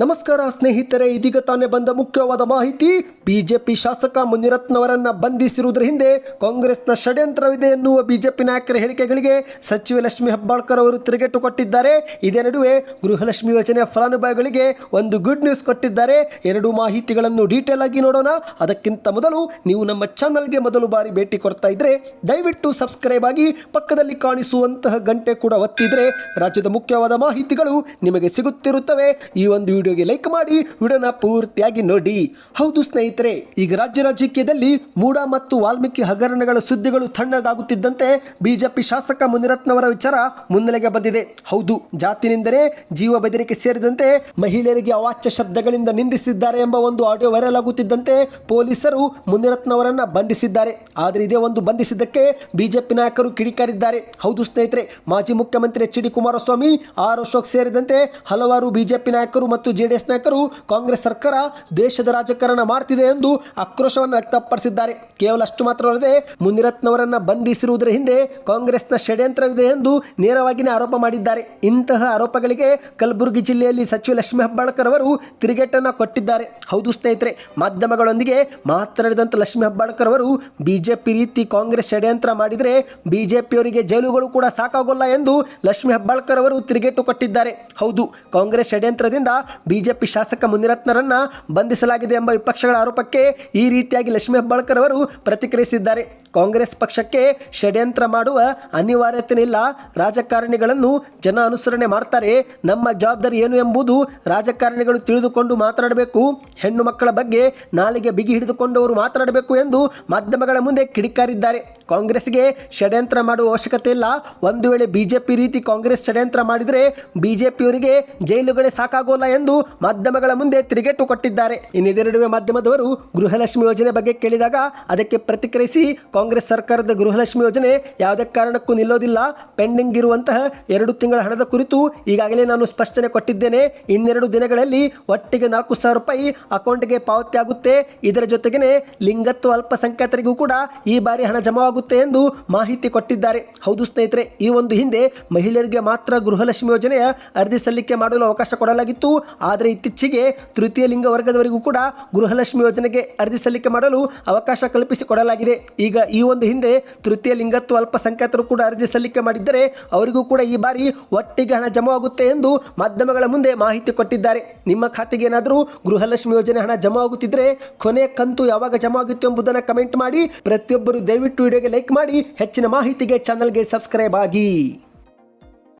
ನಮಸ್ಕಾರ ಸ್ನೇಹಿತರೆ, ಇದೀಗ ತಾನೇ ಬಂದ ಮುಖ್ಯವಾದ ಮಾಹಿತಿ. ಬಿಜೆಪಿ ಶಾಸಕ ಮುನಿರತ್ನವರನ್ನ ಬಂಧಿಸಿರುವುದರ ಹಿಂದೆ ಕಾಂಗ್ರೆಸ್ನ ಷಡ್ಯಂತ್ರವಿದೆ ಎನ್ನುವ ಬಿಜೆಪಿ ನಾಯಕರ ಹೇಳಿಕೆಗಳಿಗೆ ಸಚಿವೆ ಲಕ್ಷ್ಮಿ ಹೆಬ್ಬಾಳ್ಕರ್ ಅವರು ತಿರುಗೇಟು ಕೊಟ್ಟಿದ್ದಾರೆ. ಇದೇ ನಡುವೆ ಗೃಹಲಕ್ಷ್ಮಿ ಯೋಜನೆಯ ಫಲಾನುಭವಿಗಳಿಗೆ ಒಂದು ಗುಡ್ ನ್ಯೂಸ್ ಕೊಟ್ಟಿದ್ದಾರೆ. ಎರಡು ಮಾಹಿತಿಗಳನ್ನು ಡೀಟೇಲ್ ಆಗಿ ನೋಡೋಣ. ಅದಕ್ಕಿಂತ ಮೊದಲು ನೀವು ನಮ್ಮ ಚಾನಲ್ಗೆ ಮೊದಲು ಬಾರಿ ಭೇಟಿ ಕೊಡ್ತಾ ಇದ್ರೆ ದಯವಿಟ್ಟು ಸಬ್ಸ್ಕ್ರೈಬ್ ಆಗಿ ಪಕ್ಕದಲ್ಲಿ ಕಾಣಿಸುವಂತಹ ಗಂಟೆ ಕೂಡ ಒತ್ತಿದ್ರೆ ರಾಜ್ಯದ ಮುಖ್ಯವಾದ ಮಾಹಿತಿಗಳು ನಿಮಗೆ ಸಿಗುತ್ತಿರುತ್ತವೆ. ಈ ಒಂದು ವಿಡಿಯೋಗೆ ಲೈಕ್ ಮಾಡಿ, ವಿಡಿಯೋನ ಪೂರ್ತಿಯಾಗಿ ನೋಡಿ. ಹೌದು ಸ್ನೇಹಿತರೆ, ಈಗ ರಾಜ್ಯ ರಾಜಕೀಯದಲ್ಲಿ ಮೂಡ ಮತ್ತು ವಾಲ್ಮೀಕಿ ಹಗರಣಗಳ ಸುದ್ದಿಗಳು ತಣ್ಣಗಾಗುತ್ತಿದ್ದಂತೆ ಬಿಜೆಪಿ ಶಾಸಕ ಮುನಿರತ್ನವರ ವಿಚಾರ ಮುನ್ನೆಲೆಗೆ ಬಂದಿದೆ. ಹೌದು, ಜಾತಿನಿಂದಲೇ ಜೀವ ಬೆದರಿಕೆ ಸೇರಿದಂತೆ ಮಹಿಳೆಯರಿಗೆ ಅವಾಚ್ಯ ಶಬ್ದಗಳಿಂದ ನಿಂದಿಸಿದ್ದಾರೆ ಎಂಬ ಒಂದು ಆಡಿಯೋ ವೈರಲ್ ಆಗುತ್ತಿದ್ದಂತೆ ಪೊಲೀಸರು ಮುನಿರತ್ನವರನ್ನ ಬಂಧಿಸಿದ್ದಾರೆ. ಆದರೆ ಇದೇ ಒಂದು ಬಂಧಿಸಿದ್ದಕ್ಕೆ ಬಿಜೆಪಿ ನಾಯಕರು ಕಿಡಿಕಾರಿದ್ದಾರೆ. ಹೌದು ಸ್ನೇಹಿತರೆ, ಮಾಜಿ ಮುಖ್ಯಮಂತ್ರಿ H D Kumaraswamy, R Ashok ಸೇರಿದಂತೆ ಹಲವಾರು ಬಿಜೆಪಿ ನಾಯಕರು ಮತ್ತು ಜೆಡಿಎಸ್ ನಾಯಕರು ಕಾಂಗ್ರೆಸ್ ಸರ್ಕಾರ ದೇಶದ ರಾಜಕಾರಣ ಮಾಡ್ತಿದೆ ಎಂದು ಆಕ್ರೋಶವನ್ನು ವ್ಯಕ್ತಪಡಿಸಿದ್ದಾರೆ. ಕೇವಲ ಅಷ್ಟು ಮಾತ್ರವಲ್ಲದೆ ಮುನಿರತ್ನವರನ್ನ ಬಂಧಿಸಿರುವುದರ ಹಿಂದೆ ಕಾಂಗ್ರೆಸ್ನ ಷಡ್ಯಂತ್ರವಿದೆ ಎಂದು ನೇರವಾಗಿಯೇ ಆರೋಪ ಮಾಡಿದ್ದಾರೆ. ಇಂತಹ ಆರೋಪಗಳಿಗೆ ಕಲಬುರಗಿ ಜಿಲ್ಲೆಯಲ್ಲಿ ಸಚಿವ ಲಕ್ಷ್ಮೀ ಹೆಬ್ಬಾಳ್ಕರ್ ಅವರು ತಿರುಗೇಟನ್ನು ಕೊಟ್ಟಿದ್ದಾರೆ. ಹೌದು ಸ್ನೇಹಿತರೆ, ಮಾಧ್ಯಮಗಳೊಂದಿಗೆ ಮಾತನಾಡಿದಂಥ ಲಕ್ಷ್ಮೀ ಹೆಬ್ಬಾಳ್ಕರ್ ಅವರು, ಬಿಜೆಪಿ ರೀತಿ ಕಾಂಗ್ರೆಸ್ ಷಡ್ಯಂತ್ರ ಮಾಡಿದರೆ ಬಿಜೆಪಿಯವರಿಗೆ ಜೈಲುಗಳು ಕೂಡ ಸಾಕಾಗೋಲ್ಲ ಎಂದು ಲಕ್ಷ್ಮೀ ಹೆಬ್ಬಾಳ್ಕರ್ ಅವರು ತಿರುಗೇಟು ಕೊಟ್ಟಿದ್ದಾರೆ. ಹೌದು, ಕಾಂಗ್ರೆಸ್ ಷಡ್ಯಂತ್ರದಿಂದ ಬಿಜೆಪಿ ಶಾಸಕ ಮುನಿರತ್ನರನ್ನ ಬಂಧಿಸಲಾಗಿದೆ ಎಂಬ ವಿಪಕ್ಷಗಳ ಆರೋಪಕ್ಕೆ ಈ ರೀತಿಯಾಗಿ ಲಕ್ಷ್ಮೀ ಹೆಬ್ಬಾಳ್ಕರ್ ಅವರು ಪ್ರತಿಕ್ರಿಯಿಸಿದ್ದಾರೆ. ಕಾಂಗ್ರೆಸ್ ಪಕ್ಷಕ್ಕೆ ಷಡ್ಯಂತ್ರ ಮಾಡುವ ಅನಿವಾರ್ಯತೆ ಇಲ್ಲ ರಾಜಕಾರಣಿಗಳನ್ನು ಜನ ಅನುಸರಣೆ ಮಾಡ್ತಾರೆ. ನಮ್ಮ ಜವಾಬ್ದಾರಿ ಏನು ಎಂಬುದು ರಾಜಕಾರಣಿಗಳು ತಿಳಿದುಕೊಂಡು ಮಾತನಾಡಬೇಕು. ಹೆಣ್ಣು ಮಕ್ಕಳ ಬಗ್ಗೆ ನಾಲಿಗೆ ಬಿಗಿ ಹಿಡಿದುಕೊಂಡವರು ಮಾತನಾಡಬೇಕು ಎಂದು ಮಾಧ್ಯಮಗಳ ಮುಂದೆ ಕಿಡಿಕಾರಿದ್ದಾರೆ. ಕಾಂಗ್ರೆಸ್ಗೆ ಷಡ್ಯಂತ್ರ ಮಾಡುವ ಅವಶ್ಯಕತೆ ಇಲ್ಲ. ಒಂದು ವೇಳೆ ಬಿಜೆಪಿ ರೀತಿ ಕಾಂಗ್ರೆಸ್ ಷಡ್ಯಂತ್ರ ಮಾಡಿದರೆ ಬಿಜೆಪಿಯವರಿಗೆ ಜೈಲುಗಳೇ ಸಾಕಾಗೋಲ್ಲ ಎಂದು ಮಾಧ್ಯಮಗಳ ಮುಂದೆ ತಿರುಗೇಟು ಕೊಟ್ಟಿದ್ದಾರೆ. ಇನ್ನಿದೇ ನಡುವೆ ಮಾಧ್ಯಮದವರು ಗೃಹಲಕ್ಷ್ಮಿ ಯೋಜನೆ ಬಗ್ಗೆ ಕೇಳಿದಾಗ ಅದಕ್ಕೆ ಪ್ರತಿಕ್ರಿಯಿಸಿ ಕಾಂಗ್ರೆಸ್ ಸರ್ಕಾರದ ಗೃಹಲಕ್ಷ್ಮಿ ಯೋಜನೆ ಯಾವುದೇ ಕಾರಣಕ್ಕೂ ನಿಲ್ಲೋದಿಲ್ಲ. ಪೆಂಡಿಂಗ್ ಇರುವಂತಹ ಎರಡು ತಿಂಗಳ ಹಣದ ಕುರಿತು ಈಗಾಗಲೇ ನಾನು ಸ್ಪಷ್ಟನೆ ಕೊಟ್ಟಿದ್ದೇನೆ. ಇನ್ನೆರಡು ದಿನಗಳಲ್ಲಿ ಒಟ್ಟಿಗೆ ನಾಲ್ಕು ಸಾವಿರ ರೂಪಾಯಿ ಅಕೌಂಟ್ಗೆ ಪಾವತಿ ಆಗುತ್ತೆ. ಇದರ ಜೊತೆಗೇನೆ ಲಿಂಗತ್ವ ಅಲ್ಪಸಂಖ್ಯಾತರಿಗೂ ಕೂಡ ಈ ಬಾರಿ ಹಣ ಜಮಾವಾಗುತ್ತೆ ಎಂದು ಮಾಹಿತಿ ಕೊಟ್ಟಿದ್ದಾರೆ. ಹೌದು ಸ್ನೇಹಿತರೆ, ಈ ಒಂದು ಹಿಂದೆ ಮಹಿಳೆಯರಿಗೆ ಮಾತ್ರ ಗೃಹಲಕ್ಷ್ಮಿ ಯೋಜನೆಯ ಅರ್ಜಿ ಸಲ್ಲಿಕೆ ಮಾಡಲು ಅವಕಾಶ ಕೊಡಲಾಗಿತ್ತು. ಆದರೆ ಇತ್ತೀಚೆಗೆ ತೃತೀಯ ಲಿಂಗ ವರ್ಗದವರಿಗೂ ಕೂಡ ಗೃಹಲಕ್ಷ್ಮಿ ಯೋಜನೆಗೆ ಅರ್ಜಿ ಸಲ್ಲಿಕೆ ಮಾಡಲು ಅವಕಾಶ ಕಲ್ಪಿಸಿ ಕೊಡಲಾಗಿದೆ ಈಗ ಈ ಒಂದು ಹಿಂದೆ ತೃತೀಯ ಲಿಂಗತ್ವ ಅಲ್ಪಸಂಖ್ಯಾತರು ಕೂಡ ಅರ್ಜಿ ಸಲ್ಲಿಕೆ ಮಾಡಿದ್ದರೆ ಅವರಿಗೂ ಕೂಡ ಈ ಬಾರಿ ಒಟ್ಟಿಗೆ ಹಣ ಜಮಾವಾಗುತ್ತೆ ಎಂದು ಮಾಧ್ಯಮಗಳ ಮುಂದೆ ಮಾಹಿತಿ ಕೊಟ್ಟಿದ್ದಾರೆ. ನಿಮ್ಮ ಖಾತೆಗೆ ಏನಾದರೂ ಗೃಹಲಕ್ಷ್ಮಿ ಯೋಜನೆ ಹಣ ಜಮಾ ಆಗುತ್ತಿದ್ದರೆ ಕೊನೆಯ ಕಂತು ಯಾವಾಗ ಜಮಾ ಆಗುತ್ತೆ ಎಂಬುದನ್ನು ಕಮೆಂಟ್ ಮಾಡಿ. ಪ್ರತಿಯೊಬ್ಬರು ದಯವಿಟ್ಟು ವಿಡಿಯೋಗೆ ಲೈಕ್ ಮಾಡಿ. ಹೆಚ್ಚಿನ ಮಾಹಿತಿಗೆ ಚಾನಲ್ಗೆ ಸಬ್ಸ್ಕ್ರೈಬ್ ಆಗಿ.